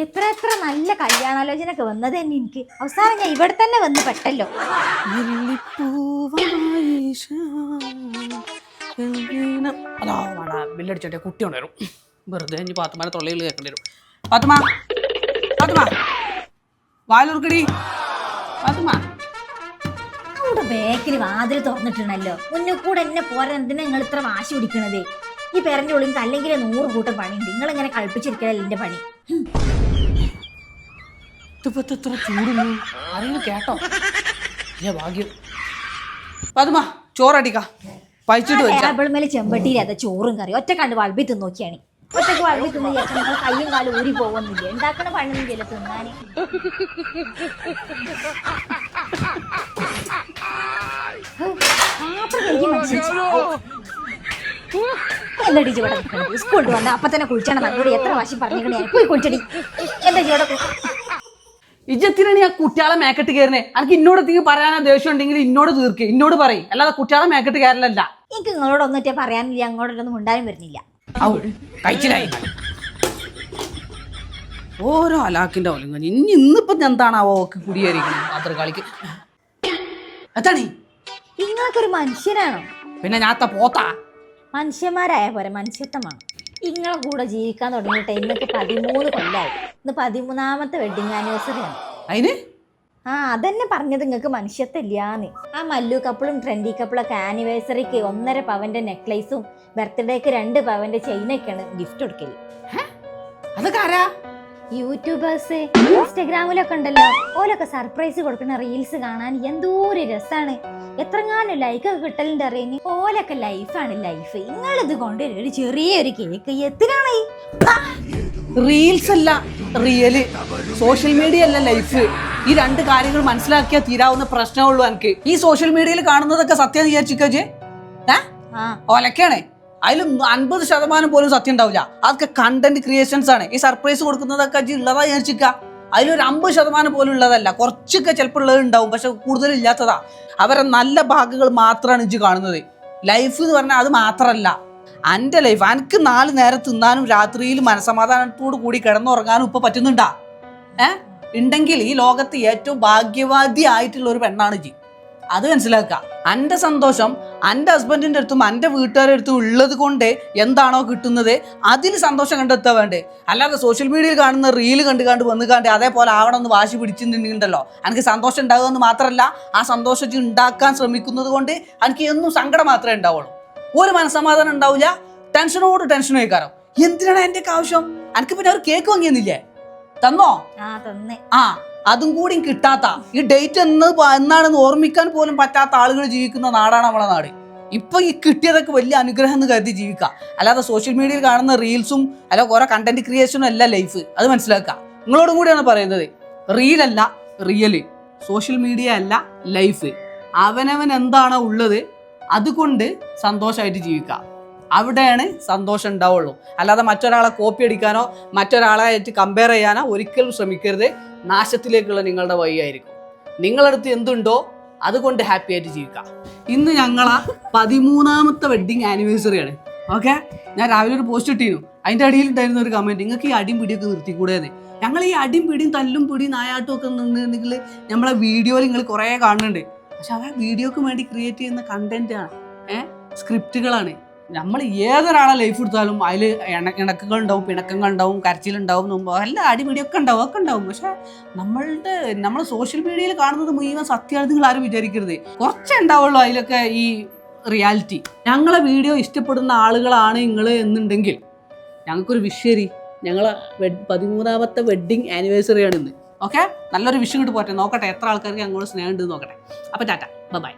എത്ര എത്ര നല്ല കല്യാണാലോചന ഒക്കെ വന്നത് തന്നെ എനിക്ക്. അവസാനം ഞാൻ ഇവിടെ തന്നെ വന്ന് പെട്ടല്ലോ. അതാ ബില്ലടിച്ചോട്ടെ കുട്ടി കൊണ്ടുവരും വെറുതെ ഇനി പാത്തുമാനെ തൊള്ളയിൽ കേൾക്കേണ്ടി വരും. പാത്തുമ പാത്തുമ വാലൂർക്കടി പാത്തുമ ബാക്കിൽ വാതിൽ തുറന്നിട്ടുണ്ടല്ലോ. മുന്നിൽ കൂടെ എന്നെ പോരാൻ എന്തിനാ നിങ്ങൾ ഇത്ര വാശി പിടിക്കണത്? ഈ പെരന്റെ ഉള്ളിൽ അല്ലെങ്കിൽ നൂറ് കൂട്ടം പണിയുണ്ട്. നിങ്ങൾ ഇങ്ങനെ കളിപ്പിച്ചിരിക്കലല്ല എന്റെ പണി? ഇതിപ്പോ എത്ര ചൂടുന്നു. ആരെങ്കിലും കേട്ടോ? ഏ ഭാഗ്യം. പതുമ ചോറടിക്ക. പഴിച്ചിട്ട് വെച്ചാ ചെമ്പട്ടിയിൽ അതെ ചോറും കറി ഒറ്റ കണ്ട് വളമ്പി തിന്ന് നോക്കിയാണ്. ഒറ്റയ്ക്ക് വളമ്പി തിന്ന് വിചാരിച്ചാൽ നിങ്ങൾ കയ്യും കാലും ഊരി പോകുന്നില്ല ഉണ്ടാക്കണ പണിയൊന്നും ചില തിന്നാന്. എന്താ ടീച്ചർ ഇവിടെ സ്കൂളിൽ വന്ന അപ്പൊ തന്നെ കുളിച്ചണം നന്നോട് എത്ര വാശി പറഞ്ഞു പോയി കുളിച്ചടി. എന്താ ഇവിടെ ഇജ്ജത്തിനാണ് ഞാൻ കുട്ടികളെ മേക്കെട്ട് കയറിനെ എനിക്ക് ഇന്നോട് തീ പറയാനാ ദേഷ്യം ഉണ്ടെങ്കിൽ ഇന്നോട് തീർക്ക്. ഇന്നോട് പറയും. അല്ലാതെ കുട്ടികളെ മേക്കെട്ട് കയറലല്ല. എനിക്ക് നിങ്ങളോട് ഒന്നിട്ടേ പറയാനില്ല. അങ്ങോട്ടൊന്നും ഉണ്ടായും വരുന്നില്ല. ഓരോ അലാക്കിന്റെ ഒലിങ്ങ ഇനി ഇന്നിപ്പോ എന്താണാവോ ഓക്ക് കുടിയേറിക്കുന്നത് അത്ര കളിക്ക് എത്താണ് നിങ്ങളൊക്കെ മനുഷ്യനാണോ പിന്നെ ഞാത്ത പോത്താ. മനുഷ്യന്മാരായ പോരെ മനുഷ്യത്വമാണ്? നിങ്ങളെ കൂടെ ജീവിക്കാൻ തുടങ്ങിയിട്ട് ഇന്നൊക്കെ പതിമൂന്ന് കൊല്ലായി. ഇന്ന് പതിമൂന്നാമത്തെ വെഡിങ് ആനിവേഴ്സറി ആണ്. അതിന് ആ അതന്നെ പറഞ്ഞത് നിങ്ങൾക്ക് മനുഷ്യത്വമില്ലാന്ന് ആ മല്ലു കപ്പിളും ട്രെൻഡി കപ്പിളൊക്കെ ആനിവേഴ്സറിക്ക് ഒന്നര പവന്റെ നെക്ലേസും ബർത്ത്ഡേക്ക് രണ്ട് പവന്റെ ചെയിനൊക്കെയാണ് ഗിഫ്റ്റ് കൊടുക്കൽ. അതൊക്കെ ആരാ? യൂട്യൂബേഴ്സ് ഇൻസ്റ്റഗ്രാമിലൊക്കെ ഉണ്ടല്ലോ ഓലൊക്കെ സർപ്രൈസ് കൊടുക്കുന്ന റീൽസ് കാണാൻ എന്തോ ഒരു രസാണ്. എത്രങ്ങാനും ലൈക്ക് ഒക്കെ കിട്ടലുണ്ട് അറിയുന്നു ഓലൊക്കെ ലൈഫാണ് ലൈഫ് നിങ്ങളിത് കൊണ്ട് ഒരു ചെറിയൊരു കേക്ക് എത്തിനാണ്? റീൽസ് അല്ല റിയൽ സോഷ്യൽ മീഡിയ അല്ല ലൈഫ് ഈ രണ്ട് കാര്യങ്ങൾ മനസ്സിലാക്കിയാൽ തീരാവുന്ന പ്രശ്നമുള്ളൂ എനിക്ക് ഈ സോഷ്യൽ മീഡിയയിൽ കാണുന്നതൊക്കെ സത്യം വിചാരിച്ചിക്കേ ഏ? ആ. ഒലക്കാണ് അതിൽ അൻപത് ശതമാനം പോലും സത്യം ഉണ്ടാവില്ല. അതൊക്കെ കണ്ടന്റ് ക്രിയേഷൻസ് ആണ്. ഈ സർപ്രൈസ് കൊടുക്കുന്നതൊക്കെ അജി ഉള്ളതാ വിചാരിച്ചിക്ക അതിലൊരു അമ്പത് ശതമാനം പോലും ഉള്ളതല്ല. കുറച്ചൊക്കെ ചിലപ്പോൾ ഉള്ളത് ഉണ്ടാവും. പക്ഷെ കൂടുതൽ ഇല്ലാത്തതാ. അവരെ നല്ല ഭാഗങ്ങൾ മാത്രമാണ് ഇജ്ജ് കാണുന്നത്. ലൈഫ് എന്ന് പറഞ്ഞാൽ അത് മാത്രമല്ല എന്റെ ലൈഫ് എനിക്ക് നാല് നേരം തിന്നാനും രാത്രിയിൽ മനസമാധാനത്തോടു കൂടി കിടന്നുറങ്ങാനും ഇപ്പൊ പറ്റുന്നുണ്ടാ? ഏ? ഉണ്ടെങ്കിൽ ഈ ലോകത്ത് ഏറ്റവും ഭാഗ്യവാദി ആയിട്ടുള്ള ഒരു പെണ്ണാണ് ജി അത് മനസ്സിലാക്കുക. എന്റെ സന്തോഷം എന്റെ ഹസ്ബൻഡിന്റെ അടുത്തും എന്റെ വീട്ടുകാരുടെ അടുത്തും ഉള്ളത് കൊണ്ട് എന്താണോ കിട്ടുന്നത് അതിൽ സന്തോഷം കണ്ടെത്താൻ വേണ്ടേ. അല്ലാതെ സോഷ്യൽ മീഡിയയിൽ കാണുന്ന റീൽ കണ്ട് കണ്ട് വന്ന് കണ്ട് അതേപോലെ ആവണമെന്ന് വാശി പിടിച്ചിട്ടുണ്ടെങ്കിലോ എനിക്ക് സന്തോഷം ഉണ്ടാകുമെന്ന് മാത്രമല്ല ആ സന്തോഷം ഉണ്ടാക്കാൻ ശ്രമിക്കുന്നത് കൊണ്ട് എനിക്ക് എന്നും സങ്കടം മാത്രമേ ഉണ്ടാവുള്ളൂ. ഒരു മനസ്സമാധാനം ഉണ്ടാവില്ല. ടെൻഷനോട് ടെൻഷൻ വയ്ക്കാറോ എന്തിനാണ് എന്റെ ആവശ്യം? എനിക്ക് പിന്നെ അവർ കേക്ക് വാങ്ങിയെന്നില്ലേ? തന്നോ? ആ തന്നെ. ആ അതും കൂടി കിട്ടാത്ത. ഈ ഡേറ്റ് എന്ന് എന്നാണെന്ന് ഓർമ്മിക്കാൻ പോലും പറ്റാത്ത ആളുകൾ ജീവിക്കുന്ന നാടാണ് നമ്മളെ നാട്. ഇപ്പൊ ഈ കിട്ടിയതൊക്കെ വലിയ അനുഗ്രഹം എന്ന് കരുതി ജീവിക്കുക. അല്ലാതെ സോഷ്യൽ മീഡിയയിൽ കാണുന്ന റീൽസും അല്ല ഓരോ കണ്ടന്റ് ക്രിയേഷനും അല്ല ലൈഫ് അത് മനസ്സിലാക്കുക. നിങ്ങളോടും കൂടിയാണ് പറയുന്നത്. റീൽ അല്ല റിയൽ സോഷ്യൽ മീഡിയ അല്ല ലൈഫ് അവനവൻ എന്താണോ ഉള്ളത് അതുകൊണ്ട് സന്തോഷമായിട്ട് ജീവിക്കുക. അവിടെയാണ് സന്തോഷം ഉണ്ടാവുള്ളൂ. അല്ലാതെ മറ്റൊരാളെ കോപ്പി അടിക്കാനോ മറ്റൊരാളായിട്ട് കമ്പയർ ചെയ്യാനോ ഒരിക്കലും ശ്രമിക്കരുത്. നാശത്തിലേക്കുള്ള നിങ്ങളുടെ വഴിയായിരിക്കും. നിങ്ങളടുത്ത് എന്തുണ്ടോ അതുകൊണ്ട് ഹാപ്പി ആയിട്ട് ജീവിക്കാം ഇന്ന് ഞങ്ങളാ പതിമൂന്നാമത്തെ വെഡിങ് ആനിവേഴ്സറി ആണ്. ഓക്കെ ഞാൻ രാവിലെ ഒരു പോസ്റ്റ് ഇട്ടിരുന്നു അതിന്റെ അടിയിൽ ഉണ്ടായിരുന്ന ഒരു കമന്റ് നിങ്ങൾക്ക് ഈ അടിയും പിടിയൊക്കെ നിർത്തിക്കൂടെയെന്ന് ഞങ്ങൾ ഈ അടിയും പിടിയും തല്ലും പിടിയും നായാട്ടും ഒക്കെ നിന്നിട്ടുണ്ടെങ്കിൽ നമ്മളെ വീഡിയോയിൽ നിങ്ങൾ കുറേ കാണുന്നുണ്ട്. പക്ഷെ അത് വീഡിയോക്ക് വേണ്ടി ക്രിയേറ്റ് ചെയ്യുന്ന കണ്ടന്റ് ആണ്. ഏഹ് സ്ക്രിപ്റ്റുകളാണ് നമ്മൾ ഏതൊരാളെ ലൈഫ് എടുത്താലും അതിൽ ഇണക്കുകൾ ഉണ്ടാവും പിണക്കങ്ങൾ ഉണ്ടാവും കരച്ചിലുണ്ടാവും എല്ലാ അടിപിടിയൊക്കെ ഉണ്ടാവും ഒക്കെ ഉണ്ടാവും. പക്ഷെ നമ്മളുടെ നമ്മൾ സോഷ്യൽ മീഡിയയിൽ കാണുന്നത് മുഴുവൻ സത്യമാണ് നിങ്ങൾ ആരും വിചാരിക്കരുത്. കുറച്ചേ ഉണ്ടാവുള്ളൂ അതിലൊക്കെ ഈ റിയാലിറ്റി ഞങ്ങളെ വീഡിയോ ഇഷ്ടപ്പെടുന്ന ആളുകളാണ് നിങ്ങൾ എന്നുണ്ടെങ്കിൽ ഞങ്ങൾക്കൊരു വിഷയരി ഞങ്ങൾ പതിമൂന്നാമത്തെ വെഡ്ഡിങ് ആനിവേഴ്സറി ആണ് ഇന്ന്. ഓക്കെ നല്ലൊരു വിഷയം കിട്ടു പോട്ടെ നോക്കട്ടെ എത്ര ആൾക്കാർക്ക് ഞങ്ങളോട് സ്നേഹം ഉണ്ട് നോക്കട്ടെ. അപ്പോൾ ടാറ്റ. ബൈ